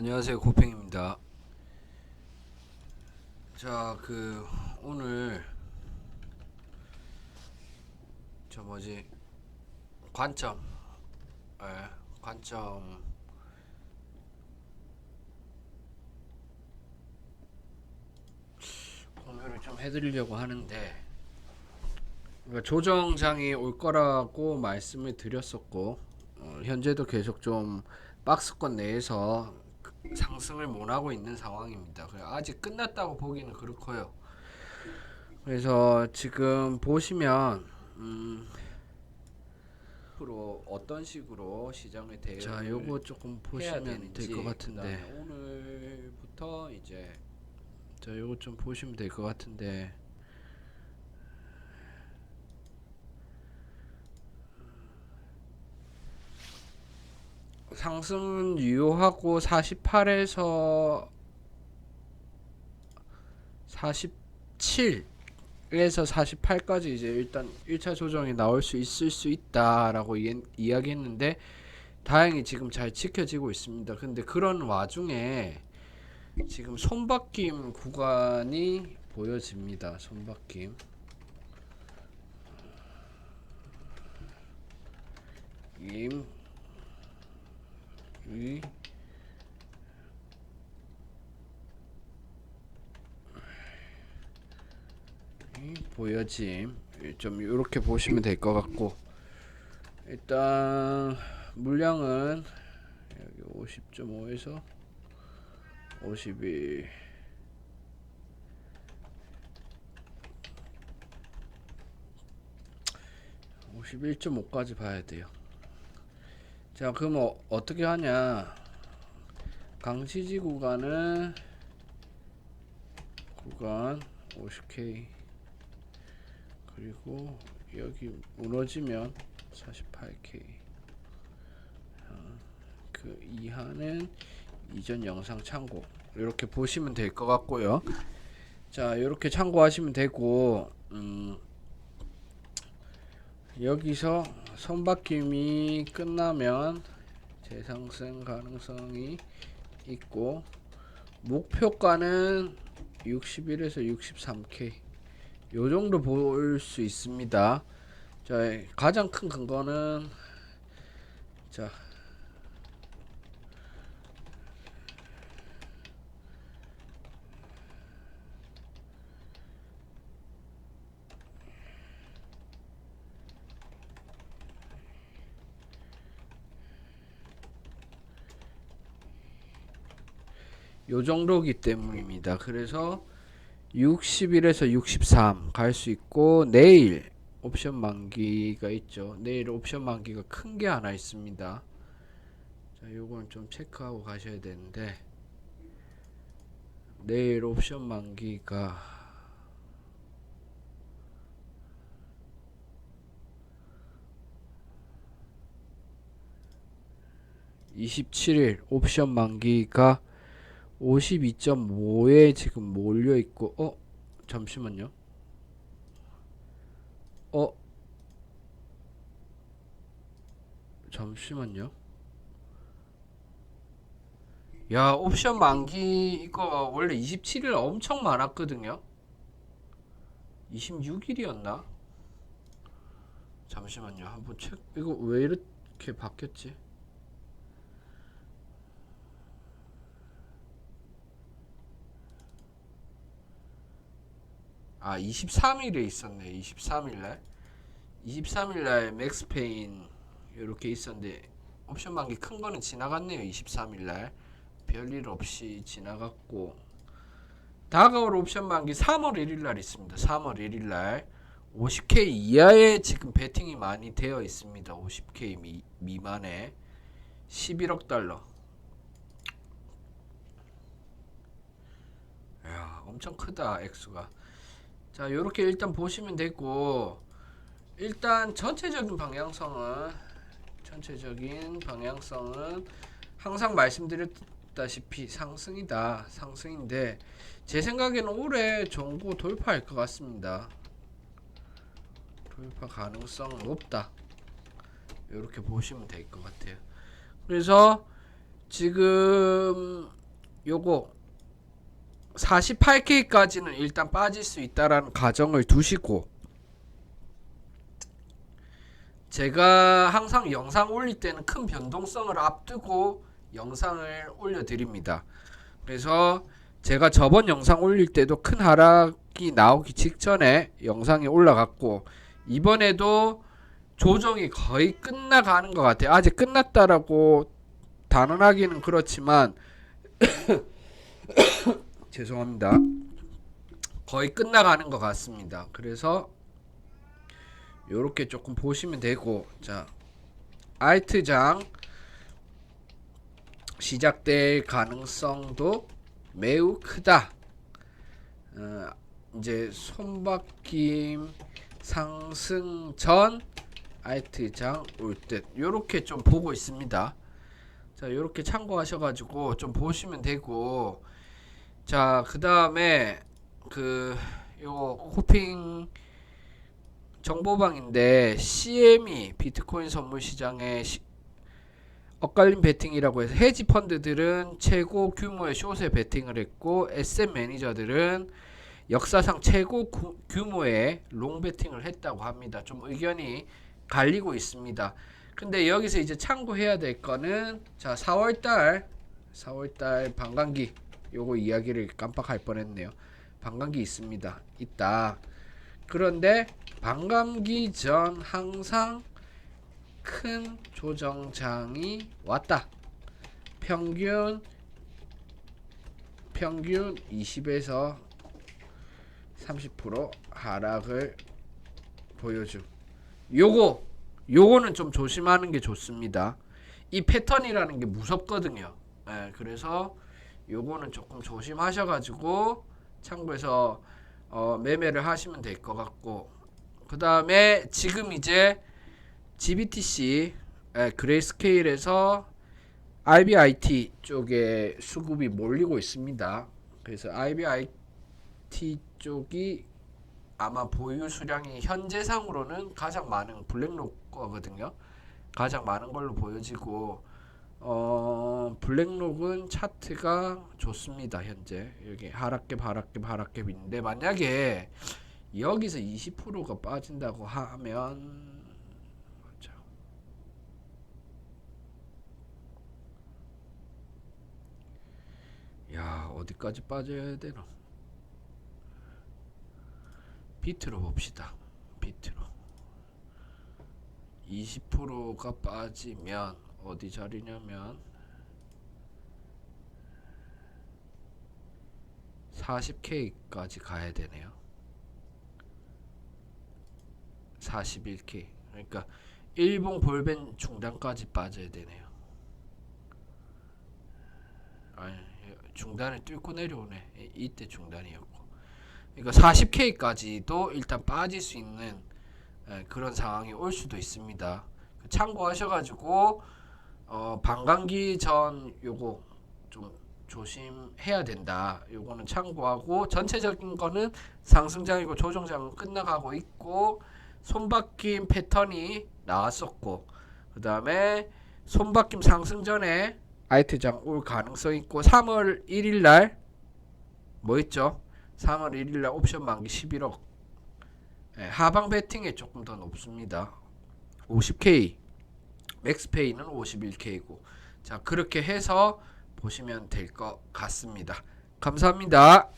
안녕하세요 고팽입니다. 자, 그 오늘 저 뭐지? 관점, 예, 관점. 공유를 좀 해드리려고 하는데 조정장이 올 거라고 말씀을 드렸었고 어, 현재도 계속 좀 박스권 내에서 상승을 못하고 있는 상황입니다. 그래, 아직 끝났다고 보기는 그렇고요. 그래서 지금 보시면 음, 앞으로 어떤 식으로 시장을 대응 자, 요거 조금 보시면 될 것 같은데. 오늘부터 이제 자, 요거 좀 보시면 될 것 같은데. 상승은 유효하고 48에서 47에서 48까지 이제 일단 1차 조정이 나올 수 있을 수 있다라고 이, 이야기했는데 다행히 지금 잘 지켜지고 있습니다. 근데 그런 와중에 지금 손바뀜 구간이 보여집니다. 손바뀜. 임, 위, 이 보여짐 좀 이렇게 보시면 될 것 같고 일단 물량은 여기 50.5에서 51 51.5까지 봐야 돼요. 자, 그럼 어, 어떻게 하냐? 강시지 구간은 구간 50K 그리고 여기 무너지면 48K 어, 그 이하는 이전 영상 참고 이렇게 보시면 될 것 같고요. 자, 이렇게 참고하시면 되고 음, 여기서 선바뀜이 끝나면 재상승 가능성이 있고 목표가는 61에서 63K 요 정도 볼 수 있습니다. 자, 가장 큰 근거는 자 요 정도기 때문입니다. 그래서 61에서 63 갈 수 있고 내일 옵션 만기가 있죠. 내일 옵션 만기가 큰 게 하나 있습니다. 자, 요건 좀 체크하고 가셔야 되는데 내일 옵션 만기가 (27일) 옵션 만기가 52.5에 지금 몰려 있고 어 잠시만요. 어 잠시만요. 야 옵션 만기 이거 원래 27일 엄청 많았거든요. 26일이었나? 잠시만요. 한번 체 이거 왜 이렇게 바뀌었지? 아 23일에 있었네. 23일날. 23일날 맥스페인 이렇게 있었는데 옵션 만기 큰 거는 지나갔네요 23일날. 별일 없이 지나갔고. 다가올 옵션 만기 3월 1일날 있습니다. 3월 1일날. 50k 이하에 지금 베팅이 많이 되어 있습니다. 50k 미, 미만에. 11억 달러. 야 엄청 크다 액수가 자, 요렇게 일단 보시면 되고 일단 전체적인 방향성은 전체적인 방향성은 항상 말씀드렸다시피 상승이다. 상승인데 제 생각에는 올해 정고 돌파할 것 같습니다. 돌파 가능성 높다. 이렇게 보시면 될 것 같아요. 그래서 지금 요거 48K까지는 일단 빠질 수 있다라는 가정을 두시고 제가 항상 영상 올릴 때는 큰 변동성을 앞두고 영상을 올려드립니다. 그래서 제가 저번 영상 올릴 때도 큰 하락이 나오기 직전에 영상이 올라갔고 이번에도 조정이 거의 끝나가는 것 같아요. 아직 끝났다라고 단언하기는 그렇지만 죄송합니다. 거의 끝나가는 것 같습니다. 그래서 요렇게 조금 보시면 되고 자 알트장 시작될 가능성도 매우 크다. 어, 이제 손바뀜 상승 전 알트장 올 듯. 요렇게 좀 보고 있습니다. 자, 요렇게 참고하셔가지고 좀 보시면 되고, 자, 그 다음에 그 요거 호핑 정보방인데 CME 비트코인 선물 시장에 시- 엇갈린 베팅이라고 해서 헤지 펀드들은 최고 규모의 숏에 베팅을 했고 SM 매니저들은 역사상 최고 구- 규모의 롱 베팅을 했다고 합니다. 좀 의견이 갈리고 있습니다. 근데 여기서 이제 참고해야 될 거는 자 4월달 4월달 반감기 요거 이야기를 깜빡할 뻔했네요. 반감기 있습니다. 있다. 그런데 반감기 전 항상 큰 조정장이 왔다. 평균 평균 20에서 30% 하락을 보여줌. 요거 요거는 좀 조심하는 게 좋습니다. 이 패턴이라는 게 무섭거든요. 예, 그래서 요거는 조금 조심하셔가지고 참고해서 어, 매매를 하시면 될 것 같고 그 다음에 지금 이제 GBTC 예, 그레이스케일에서 IBIT 쪽에 수급이 몰리고 있습니다. 그래서 IBIT 쪽이 아마 보유 수량이 현재상으로는 가장 많은 블랙록 거거든요. 가장 많은 걸로 보여지고 어 블랙록은 차트가 좋습니다. 현재 여기 하락갭 하락갭 하락갭인데 만약에 여기서 20%가 빠진다고 하면 자, 야 어디까지 빠져야 되나? 비트로 봅시다. 비트로 20%가 빠지면 어디 자리냐면 40K까지 가야 되네요. 41K. 그러니까 일본 볼벤 중단까지 빠져야 되네요. 아니, 중단을 뚫고 내려오네. 이- 이때 중단이었고. 그러니까 40K까지도 일단 빠질 수 있는 예, 그런 상황이 올 수도 있습니다. 참고하셔가지고 어, 반감기 전 요거 좀 조심해야 된다. 요거는 참고하고 전체적인 거는 상승장이고 조정장은 끝나가고 있고 손바뀜 패턴이 나왔었고 그 다음에 손바뀜 상승 전에 아이트장 올 가능성 있고 3월 1일 날 뭐 있죠? 3월 1일 날 옵션 만기 11억 예, 하방 베팅에 조금 더 높습니다. 50K 맥스페이는 51K고 자 그렇게 해서 보시면 될 것 같습니다. 감사합니다.